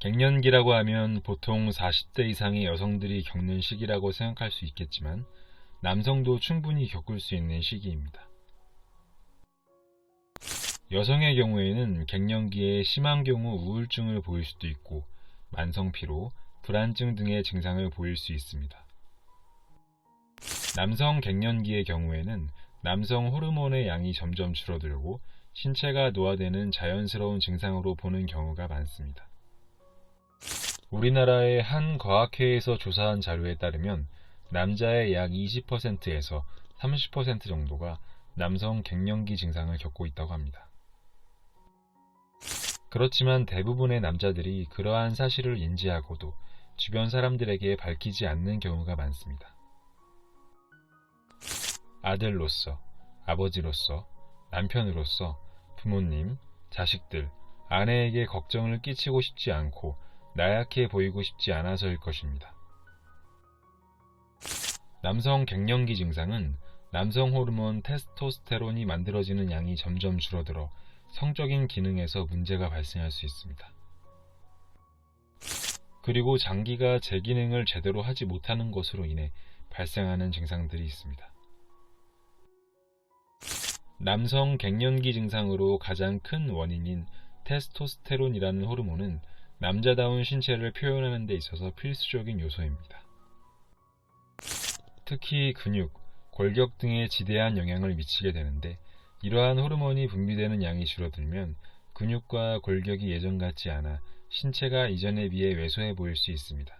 갱년기라고 하면 보통 40대 이상의 여성들이 겪는 시기라고 생각할 수 있겠지만 남성도 충분히 겪을 수 있는 시기입니다. 여성의 경우에는 갱년기에 심한 경우 우울증을 보일 수도 있고 만성 피로, 불안증 등의 증상을 보일 수 있습니다. 남성 갱년기의 경우에는 남성 호르몬의 양이 점점 줄어들고 신체가 노화되는 자연스러운 증상으로 보는 경우가 많습니다. 우리나라의 한 과학회에서 조사한 자료에 따르면 남자의 약 20%에서 30% 정도가 남성 갱년기 증상을 겪고 있다고 합니다. 그렇지만 대부분의 남자들이 그러한 사실을 인지하고도 주변 사람들에게 밝히지 않는 경우가 많습니다. 아들로서, 아버지로서, 남편으로서, 부모님, 자식들, 아내에게 걱정을 끼치고 싶지 않고 나약해 보이고 싶지 않아서일 것입니다. 남성 갱년기 증상은 남성 호르몬 테스토스테론이 만들어지는 양이 점점 줄어들어 성적인 기능에서 문제가 발생할 수 있습니다. 그리고 장기가 제 기능을 제대로 하지 못하는 것으로 인해 발생하는 증상들이 있습니다. 남성 갱년기 증상으로 가장 큰 원인인 테스토스테론이라는 호르몬은 남자다운 신체를 표현하는 데 있어서 필수적인 요소입니다. 특히 근육, 골격 등에 지대한 영향을 미치게 되는데 이러한 호르몬이 분비되는 양이 줄어들면 근육과 골격이 예전 같지 않아 신체가 이전에 비해 왜소해 보일 수 있습니다.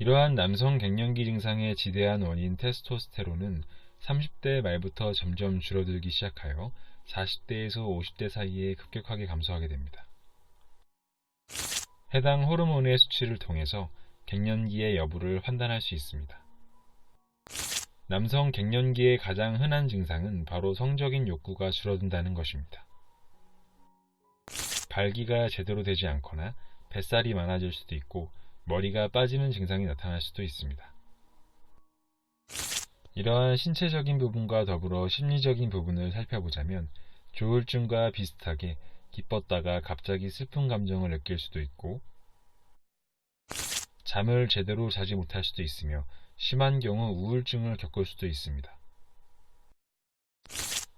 이러한 남성 갱년기 증상의 지대한 원인 테스토스테론은 30대 말부터 점점 줄어들기 시작하여 40대에서 50대 사이에 급격하게 감소하게 됩니다. 해당 호르몬의 수치를 통해서 갱년기의 여부를 판단할 수 있습니다. 남성 갱년기의 가장 흔한 증상은 바로 성적인 욕구가 줄어든다는 것입니다. 발기가 제대로 되지 않거나 뱃살이 많아질 수도 있고 머리가 빠지는 증상이 나타날 수도 있습니다. 이러한 신체적인 부분과 더불어 심리적인 부분을 살펴보자면 조울증과 비슷하게 기뻤다가 갑자기 슬픈 감정을 느낄 수도 있고 잠을 제대로 자지 못할 수도 있으며 심한 경우 우울증을 겪을 수도 있습니다.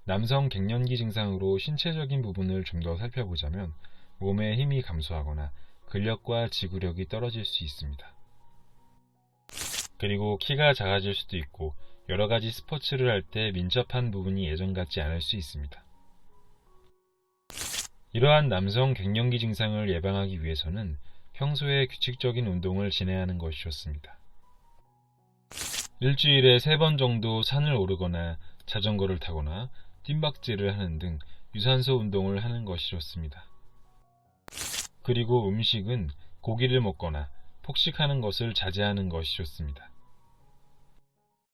남성 갱년기 증상으로 신체적인 부분을 좀 더 살펴보자면 몸의 힘이 감소하거나 근력과 지구력이 떨어질 수 있습니다. 그리고 키가 작아질 수도 있고 여러 가지 스포츠를 할 때 민첩한 부분이 예전 같지 않을 수 있습니다. 이러한 남성 갱년기 증상을 예방하기 위해서는 평소에 규칙적인 운동을 진행하는 것이 좋습니다. 일주일에 3번 정도 산을 오르거나 자전거를 타거나 뜀박질을 하는 등 유산소 운동을 하는 것이 좋습니다. 그리고 음식은 고기를 먹거나 폭식하는 것을 자제하는 것이 좋습니다.